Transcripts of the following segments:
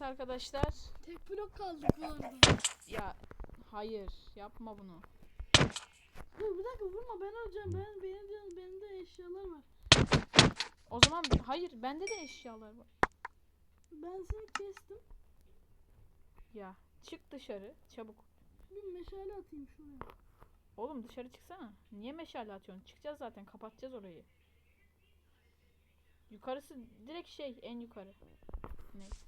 Evet arkadaşlar. Tek blok kaldık bu arada. Ya hayır yapma bunu. Dur bir dakika vurma ben alacağım. Ben benim diyorum benim de eşyalar var. O zaman hayır bende de eşyalar var. Ben seni kestim. Ya çık dışarı çabuk. Bir meşale atayım şuraya. Oğlum dışarı çıksana. Niye meşale atıyorsun? Çıkacağız zaten kapatacağız orayı. Yukarısı direkt şey en yukarı. Neyse.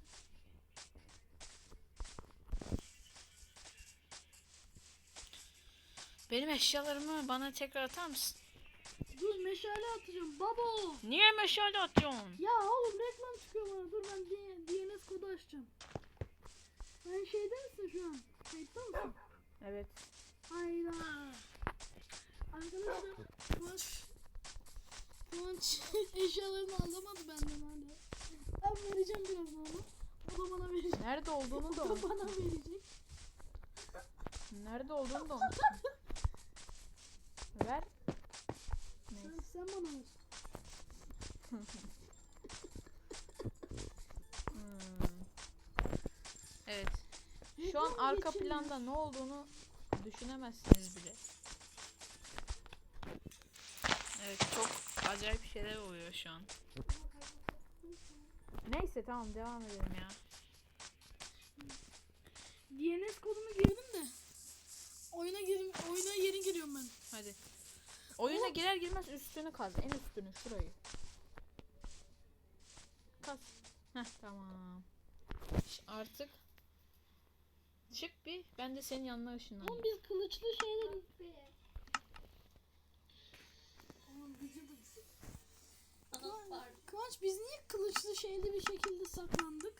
Benim eşyalarımı bana tekrar atar mısın? Dur meşale atacağım. Babo. Niye meşale atıyorsun? Ya oğlum reklam çıkıyor bana. Dur ben DNS kodu açacağım. Ben şeyde misin şu an? Kayıtta mısın? Evet. Hayda. Arkadaşlar Kıvanç Kıvanç eşyalarını alamadı benden hala. Ben vereceğim birazdan onu. O da bana verecek. Nerede olduğunu O da da unuttum. bana verecek. Nerede olduğunu da unuttum. Ver. Neyse. Sen, bana. Hmm. Evet. Şu an arka planda ne olduğunu düşünemezsiniz bile. Evet çok acayip şeyler oluyor şu an. Neyse tamam devam edelim ya. DNS kodumu girdim de. Oyuna girim, oyuna yeni giriyorum ben. Hadi. Oyuna girer girmez üstünü kaz. En üstünü şurayı. Kaz. Heh tamam. Ş- Artık çık bir ben de senin yanına Oğlum ışınlanayım. biz kılıçlı. Kıvanç- Kıvanç biz niye kılıçlı şeyli bir şekilde saklandık?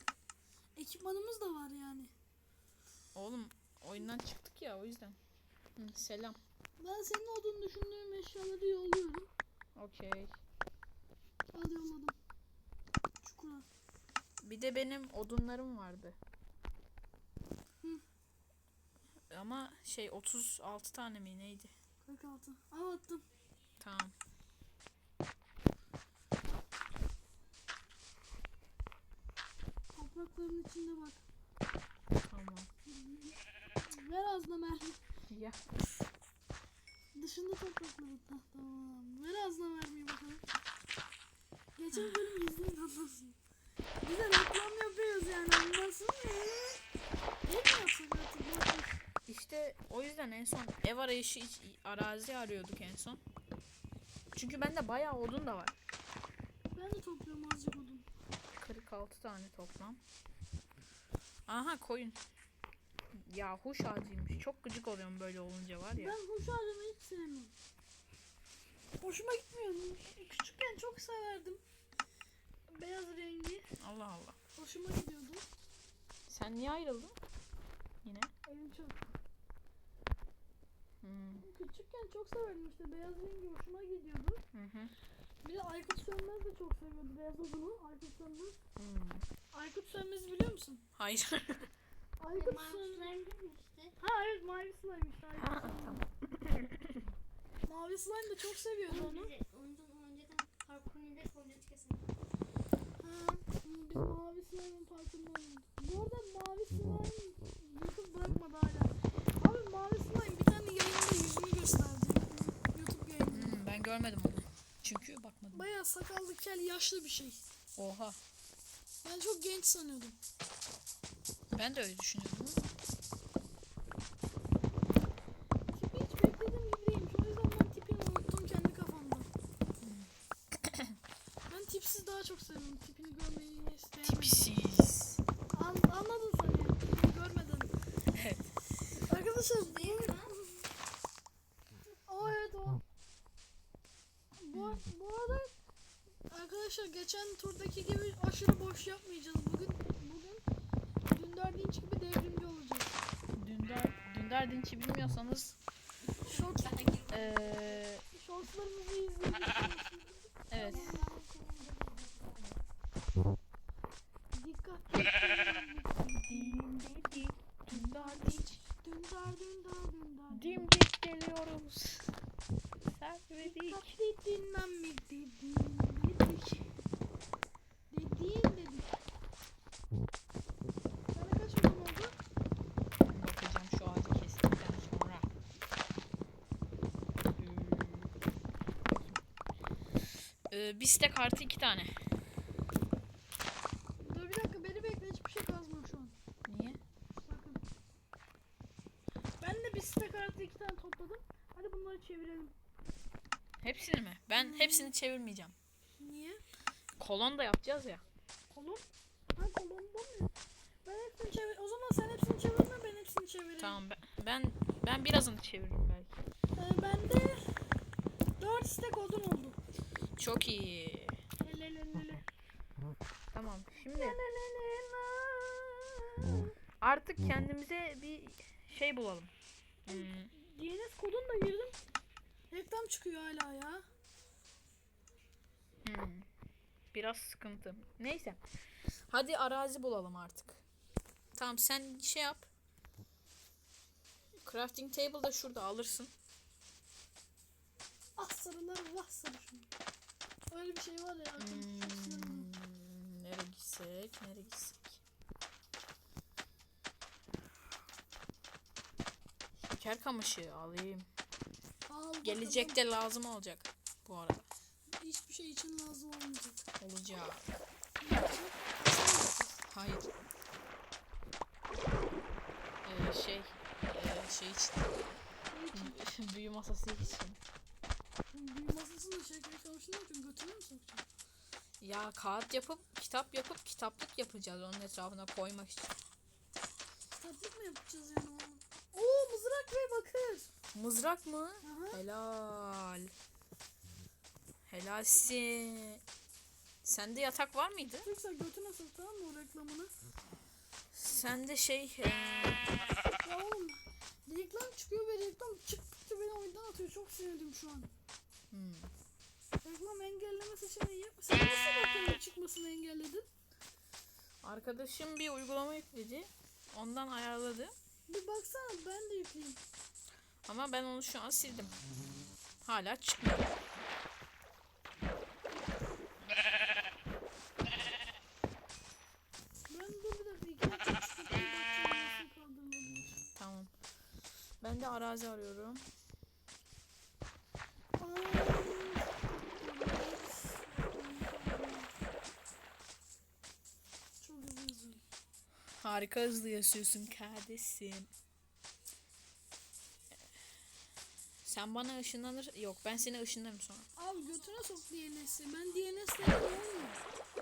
Ekipmanımız da var yani. Oğlum oyundan çıktık ya o yüzden. Hı, selam. Ben senin olduğunu düşündüğüm eşyaları yolluyorum. Okey. Hadi yolladım. Çukura. Bir de benim odunlarım vardı. Hı. Ama şey 36 tane mi neydi? 46. Al attım. Tamam. Toprakların içinde bak. Tamam. Ver ağzına mermi. Ya. Dışında toprakları. Hah, tamam. Ver ağzına mermiyi bakalım. Geçen bölüm izleyin anlasın. Bize reklam yapıyoruz yani anlasın mı? Ne mi yapsak artık? İşte o yüzden en son ev arayışı arazi arıyorduk en son. Çünkü bende bayağı odun da var. Ben de topluyorum azıcık odun. 46 tane toplam. Aha koyun. Ya huş ağacıymış. Çok gıcık oluyorum böyle olunca var ya. Ben hoş ağacını hiç sevmiyorum. Hoşuma gitmiyor. Küçükken çok severdim. Beyaz rengi. Allah Allah. Hoşuma gidiyordu. Sen niye ayrıldın? Yine. Elim çok. Hmm. Küçükken çok severdim işte. Beyaz rengi hoşuma gidiyordu. Hı hı. Bir de Aykut Sönmez de çok seviyordu beyaz odunu. Aykut Sönmez. Hmm. Aykut Sönmez'i biliyor musun? Hayır. Aykut Sönmez. Ha evet mavi slime'mış. Aykut Ha, tamam. Mavi slime de çok seviyordu onu. Ondan önceden parkurunda koyduğu kesin. Ha, biz mavi slime'ın farkında olmadık. Bu arada mavi slime YouTube bırakmadı hala. Abi mavi slime bir tane yayında yüzünü gösterdi. YouTube yayında. Hmm, ben görmedim onu. Çünkü bakmadım. Baya sakallı kel yaşlı bir şey. Oha. Ben çok genç sanıyordum. Ben de öyle düşünüyordum. dimdik geliyoruz. Sabredik. Taklitinden mi dedim? Dedik. Dediğin dedik. Sana kaç milyon oldu? Bakacağım şu ağacı kestikten sonra. Ee, ee, Bistek artı iki tane. Çevirelim. Hepsini mi? Ben hepsini çevirmeyeceğim. Niye? Kolon da yapacağız ya. Kolon? Ha kolon bu mu? Ben hepsini çevir. O zaman sen hepsini çevirme ben hepsini çevireyim. Tamam ben ben, ben birazını çeviririm belki. Ee, bende 4 stack odun oldu. Çok iyi. Hele hele. Tamam şimdi artık kendimize bir şey bulalım. Hmm, DNS kodunu da girdim. Reklam çıkıyor hala ya. hmm. Biraz sıkıntı. Neyse. Hadi arazi bulalım artık. Tamam sen şey yap. Crafting table da şurada alırsın. Ah sarılar vah sarı şunu. Öyle bir şey var ya. Hmm, nereye gitsek? Nereye gitsek? Şeker kamışı alayım. Al. Gelecekte lazım olacak bu arada. Hiçbir şey için lazım olmayacak. Olacak. Hayır. Ee, şey, ee, şey için. Büyü masası için. Büyü masasında şeker kamışını yapıyorsun. Götürüyor musun? Ya kağıt yapıp, kitap yapıp kitaplık yapacağız onun etrafına koymak için. Tatlık mı yapacağız yani? Oo mızrak ve bakır. Mızrak mı? Aha. Helal. Helalsin. Sende yatak var mıydı? Yoksa götüne sok tamam mı o reklamını? Sende şey ee, Ya oğlum reklam çıkıyor ve reklam çıktıkça beni oyundan atıyor. Çok sinirdim şu an. hmm. Reklam engelleme seçeneği yok. Sen nasıl reklamın çıkmasını engelledin? arkadaşım bir uygulama yükledi. Ondan ayarladı. Bir baksana ben de yükleyeyim. Ama ben onu şu an sildim. Hala çıkmıyor. Ben dur bir. Tamam. Ben de arazi arıyorum. Harika hızlı yaşıyorsun kardeşim. Sen bana ışınlanır... Yok ben seni ışınlarım sonra. Al götüne sok DNS'i. Ben DNS'le olmuyor.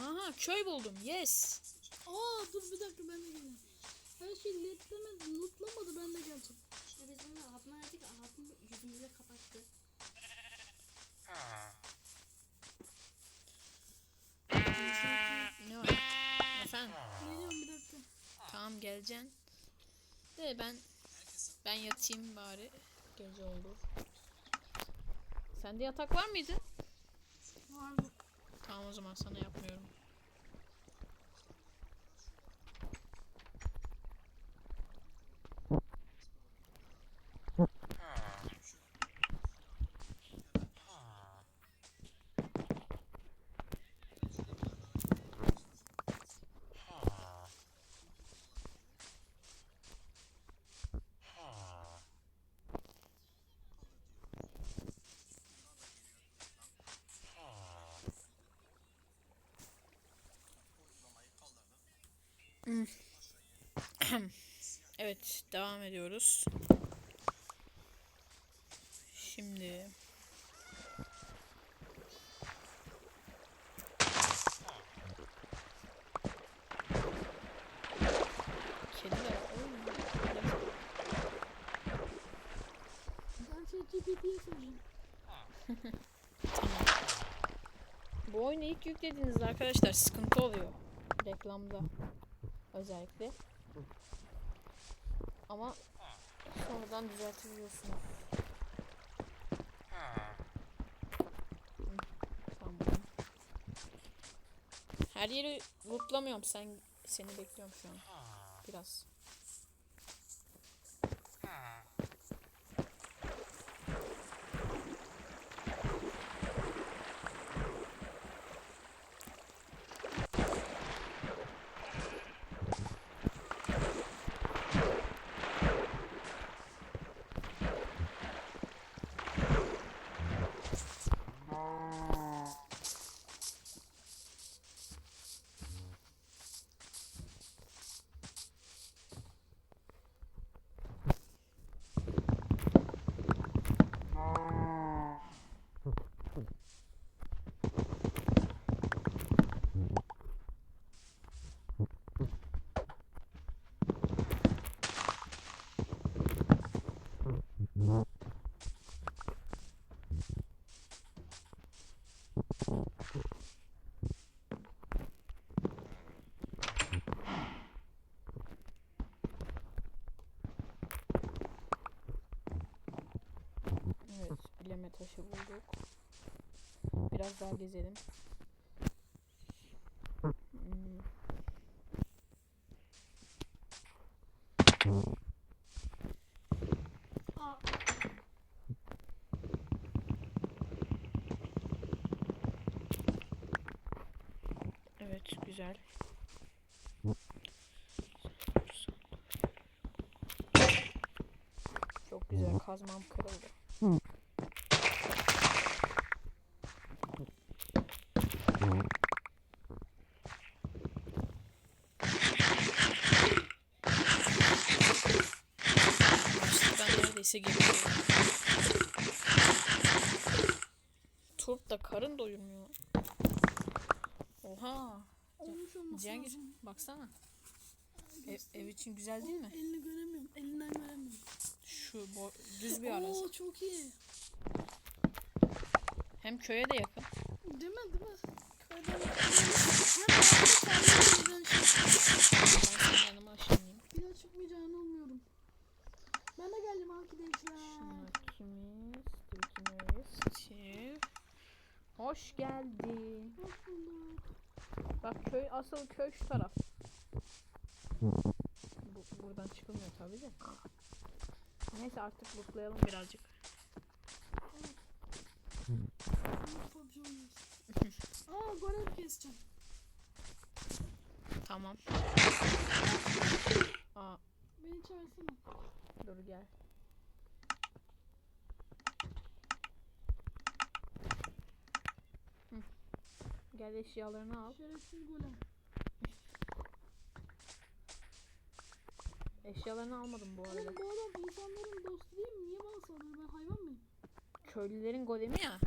Aha köy buldum. Yes. Aa dur bir dakika ben de geleyim. Her şey lootlamadı, lootlamadı ben de geleceğim. İşte biz bunu abim aradık. Abim yüzümüze kapattı. Ne var? Efendim? Geliyorum bir dakika. Tamam geleceksin. De ben ben yatayım bari. Gece oldu. Sende yatak var mıydı? Tamam o zaman sana yapmıyorum. Evet devam ediyoruz. Şimdi soracağım. Bu oyunu ilk yüklediğinizde arkadaşlar sıkıntı oluyor. Reklamda özellikle. Ama sonradan düzeltebiliyorsunuz. Her yeri lootlamıyorum. Sen seni bekliyorum şu an. biraz. Evet, bileme taşı bulduk. Biraz daha gezelim. Hmm, Evet, güzel. Çok güzel, kazmam kırıldı. Neredeyse geliyorum. Turp da karın doyurmuyor. Oha. lazım. baksana. Ev, ev için güzel değil mi? Elini göremiyorum. Elinden göremiyorum. Şu bo- düz bir arazi. Oo çok iyi. Hem köye de yakın. Değil mi değil mi? Köyden Hem de şey. Yanıma aşınayım. Bir daha çıkmayacağını umuyorum. Ben de geldim arkadaşlar. Şunlar kimiz? Çift. Hoş geldin. Hoş bulduk. Bak köy asıl köy şu taraf. Bu, buradan çıkılmıyor tabi de. Neyse artık lootlayalım birazcık. Aa görev keseceğim. Tamam. Aa Beni çağırsana. dur gel. Hı. Gel eşyalarını al. Şerefsiz golem. Eşyalarını almadım bu arada. Oğlum bu adam insanların dostu değil mi? Niye bana saldırıyor? Ben hayvan mıyım? Köylülerin golemi ya.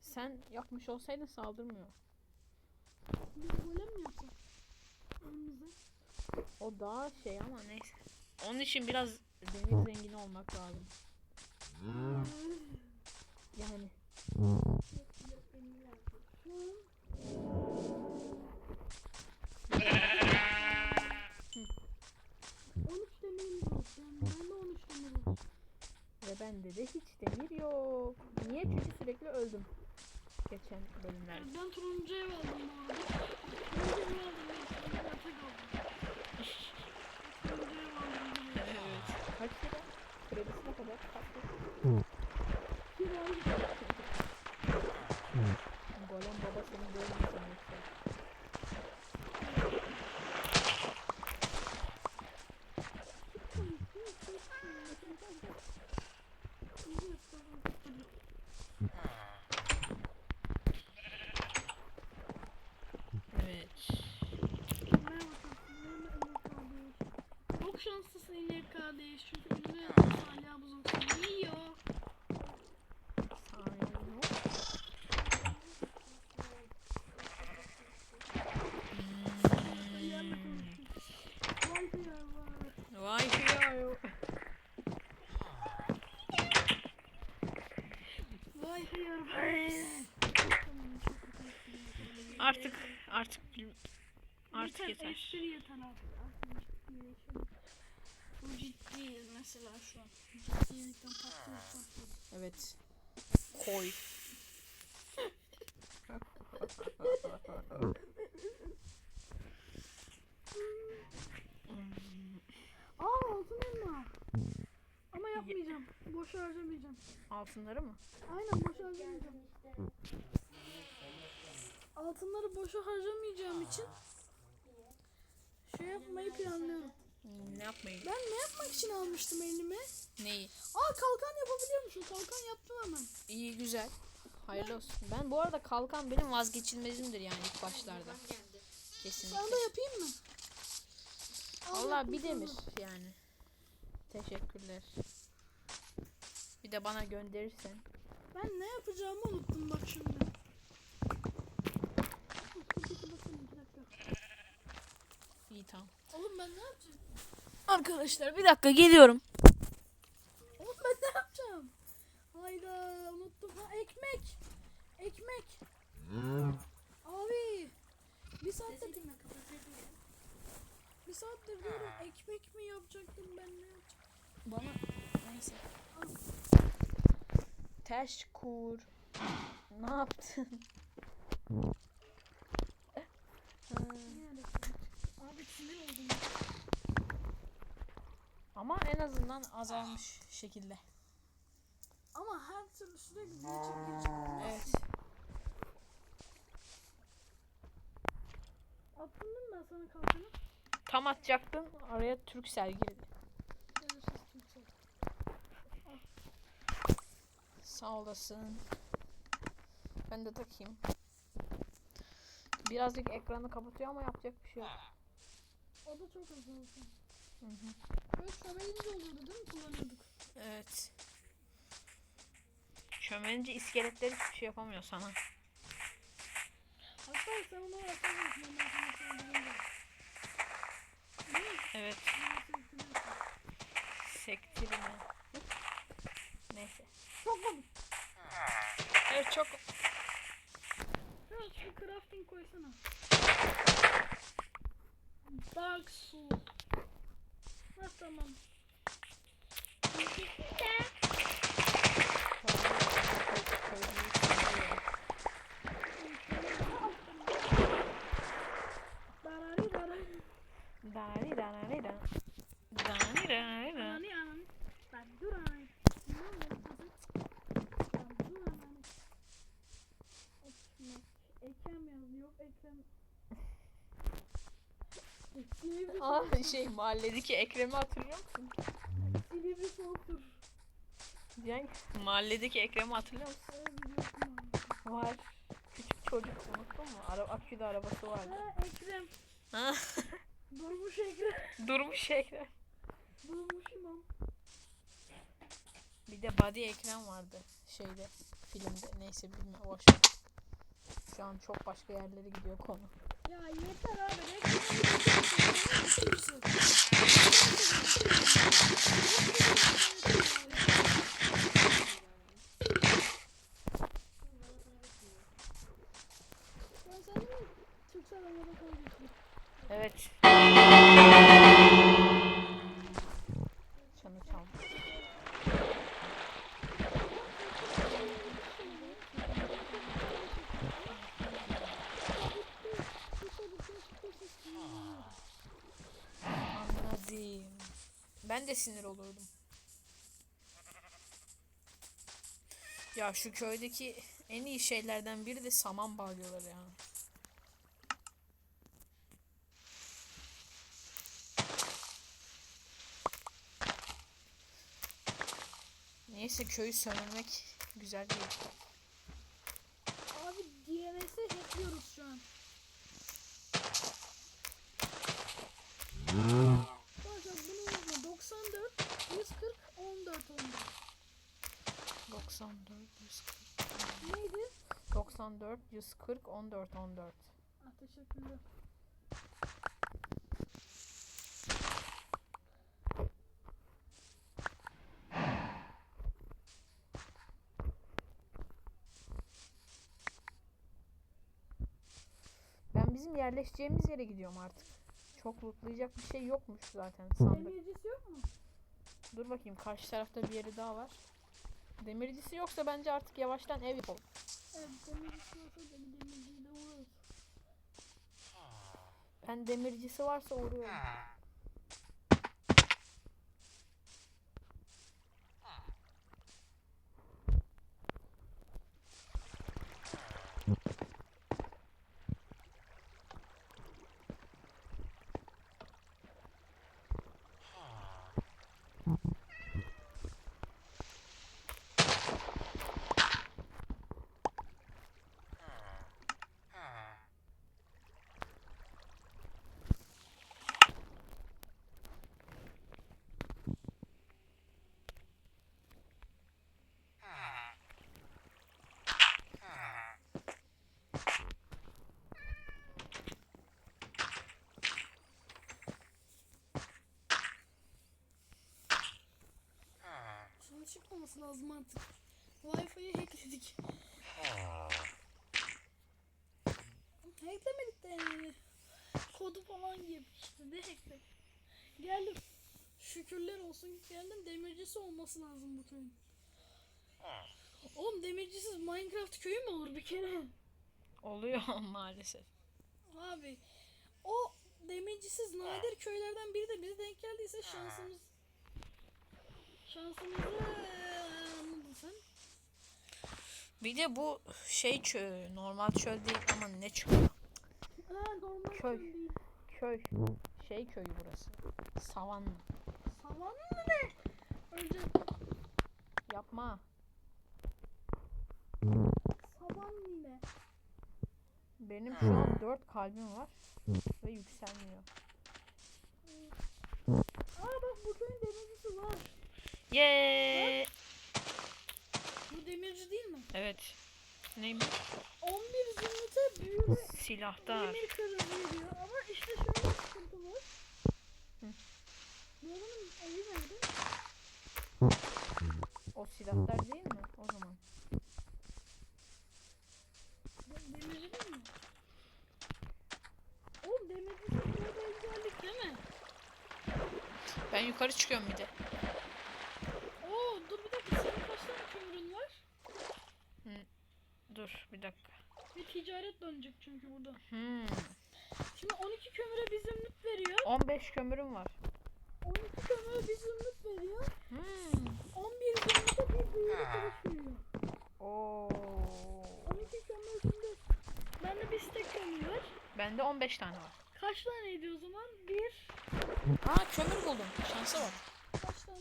Sen yapmış olsaydın saldırmıyor. Biz golem mi yapsak? Elimizde. O daha şey ama neyse. Onun için biraz demir zengini olmak lazım. Yani Şu an 13 demirimiz var. Yani ben de 13 demir var. ve bende de hiç demir yok. Niye? Çünkü sürekli öldüm. Geçen bölümlerde. Ben turuncuya verdim bu arada. Turuncuya verdim. Ben yatak aldım. Bir ay. Golem baba seni görmesin yoksa. Evet. Çok şanslısın inek kardeş. Çünkü yatmış hala buz yeter. Espri ciddileşelim. Bu ciddiyiz mesela şu an. Ciddiyelikten patlıyoruz patlıyoruz. Evet. Koy. yapmayacağım. Boş harcamayacağım. Altınları mı? Aynen boş harcamayacağım. Altınları boşa harcamayacağım için şey yapmayı planlıyorum. Ne yapmayı? Ben ne yapmak için almıştım elime? Neyi? Aa kalkan yapabiliyormuşum. Kalkan yaptım hemen. İyi güzel. Hayırlı olsun. Ben bu arada kalkan benim vazgeçilmezimdir yani ilk başlarda. Kesinlikle. Sana da yapayım mı? Al Allah bir demir yani. Teşekkürler. Bir de bana gönderirsen. Ben ne yapacağımı unuttum bak şimdi. Bakın, iki dakika. İyi tamam. Oğlum ben ne yapacağım? Arkadaşlar bir dakika geliyorum. Oğlum ben ne yapacağım? Hayda unuttum. Ha ekmek. Ekmek. Abi. Bir saattir, bir saattir diyorum ekmek mi yapacaktım ben ne yapacaktım? Bana neyse. Taş kur. Ne yaptın? Ha, Yani. Abi sinir oldum. Ama en azından azalmış şekilde. Ama her türlü sürekli bir çekiyor çıkıyor. Evet. Attın değil mi ben sana kalkanı? Tam atacaktın araya Türksel girdi. Görüşürüz kimse. Sağ olasın. Ben de takayım. Birazcık ekranı kapatıyor ama yapacak bir şey yok. O da çok az olsun. Hı hı. Böyle şömelince oluyordu değil mi kullanıyorduk? Evet. Çömelince iskeletler hiçbir şey yapamıyor sana. Hatta sen onu. Evet. Sektirme. Neyse. Çok komik. Evet çok Biraz şu crafting koysana. Baksu. Ha tamam. Dari dari dari dari dari mahalledeki Ekrem'i hatırlıyor musun? Silivri soğuktur. Yani mahalledeki Ekrem'i hatırlıyor musun? Var. Küçük çocuk unuttun mu? Ara Akü'de arabası vardı. Ha Ekrem. Ha? Durmuş Ekrem. Durmuş Ekrem. Durmuş imam. Bir de Body Ekrem vardı şeyde filmde. Neyse bilmiyorum. Şu an çok başka yerlere gidiyor konu. Ya yeter abi. Ben de sinir olurdum. Ya şu köydeki en iyi şeylerden biri de saman balyaları ya. Neyse köyü sömürmek güzel değil. Abi DNS'i hackliyoruz şu an. Arkadaşlar bunu unutma. 94, 140, 14, 14. 94, 140. Neydi? 94, 140, 14, 14. Ah teşekkürler. Ben bizim yerleşeceğimiz yere gidiyorum artık. Çok lootlayacak bir şey yokmuş zaten sandık. Demircisi yok mu? Dur bakayım karşı tarafta bir yeri daha var. Demircisi yoksa bence artık yavaştan ev yapalım. Evet demircisi bir demirciyi de uğrarız. Ben demircisi varsa uğruyorum. Çıkmaması lazım artık. Wi-Fi'yi hackledik. Hacklemedik de yani. Kodu falan gibi işte ne hackledik. Geldim. Şükürler olsun geldim. Demircisi olması lazım bu köyün. Oğlum demircisiz Minecraft köyü mü olur bir kere? Oluyor maalesef. Abi o demircisiz nadir köylerden biri de bize denk geldiyse şansımız şansımızı. Bir de bu şey çöl, normal çöl değil ama ne çöl? Ha normal Köy. köy. Şey köyü burası. Savanna. Savan mı ne? Önce Yapma. savan yine. Benim şu an 4 kalbim var ve yükselmiyor. Aa bak bu köyün demircisi var. Yeee. Bu demirci değil mi? Evet. Neymiş? 11 zümrüte büyülü Silahtar. demir kırığı veriyor ama işte şöyle bir sıkıntı var. Hı. Bu adamın evi nerede? O silahlar değil mi? O zaman. De- Demirci değil mi? Oğlum demirci sana benzerlik değil mi? Ben yukarı çıkıyorum bir de. Oo dur bir dakika senin kaç tane kömürün var? Dur bir dakika. Bir ticaret dönecek çünkü burada. Hmm. Şimdi 12 kömüre bir zümrüt veriyor. 15 kömürüm var. 12 kömüre bir zümrüt veriyor. Hmm. 11 zümrüte bir büyülü kılıç veriyor. Oo. 12 kömür şimdi. Bende bir stek kömür var. Bende 15 tane var. Kaç tane ediyor o zaman? Bir. Aa kömür buldum. Şansa bak. Kaç tane?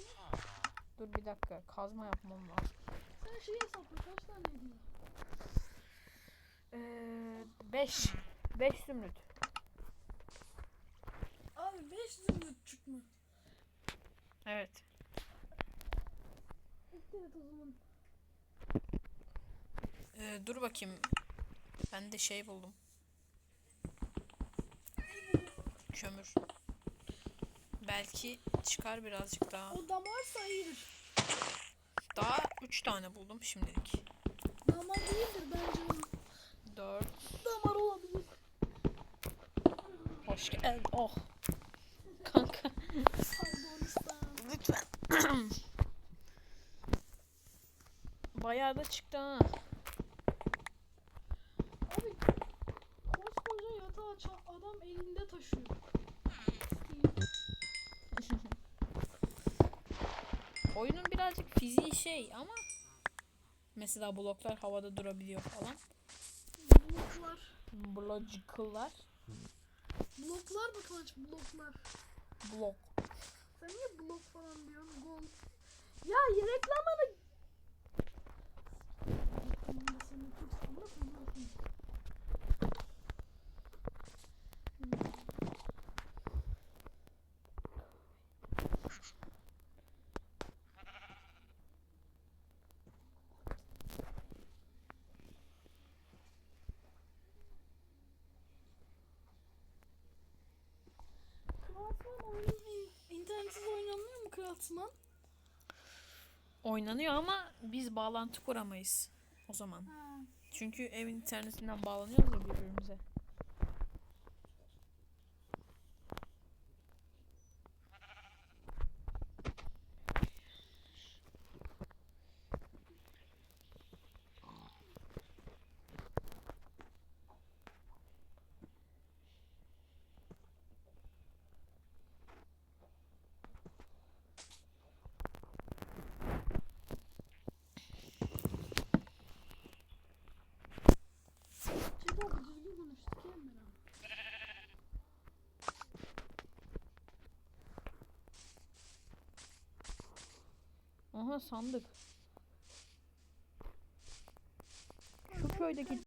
Dur bir dakika. Kazma yapmam lazım. Sen şeyi hesapla kaç tane ediyor? 5. 5 zümrüt. Abi 5 zümrütçük mü? Evet. Evet o zaman. Ee, dur bakayım. Ben de şey buldum. Kömür. Belki çıkar birazcık daha. O damarsa iyidir. Daha 3 tane buldum şimdilik. Damar değildir bence. 4. Damar olabilir. Hoş geldin. Oh. Kanka. Lütfen. Bayağı da çıktı ha. Abi koskoca yatağı ça- adam elinde taşıyor. Oyunun birazcık fiziği şey ama mesela bloklar havada durabiliyor falan. Bloklar. Blocical'lar. Bloklar mı Kıvanç? Bloklar. Blok. Sen niye blok falan diyorsun? Gol. Ya reklamını... Reklamını tut. Bırak onu, bırak onu. Kralsman oyunun internetsiz oynanmıyor mu Kralsman? Oynanıyor ama biz bağlantı kuramayız o zaman. Ha. Çünkü evin internetinden bağlanıyoruz ya birbirimize. Aha sandık. Şu köydeki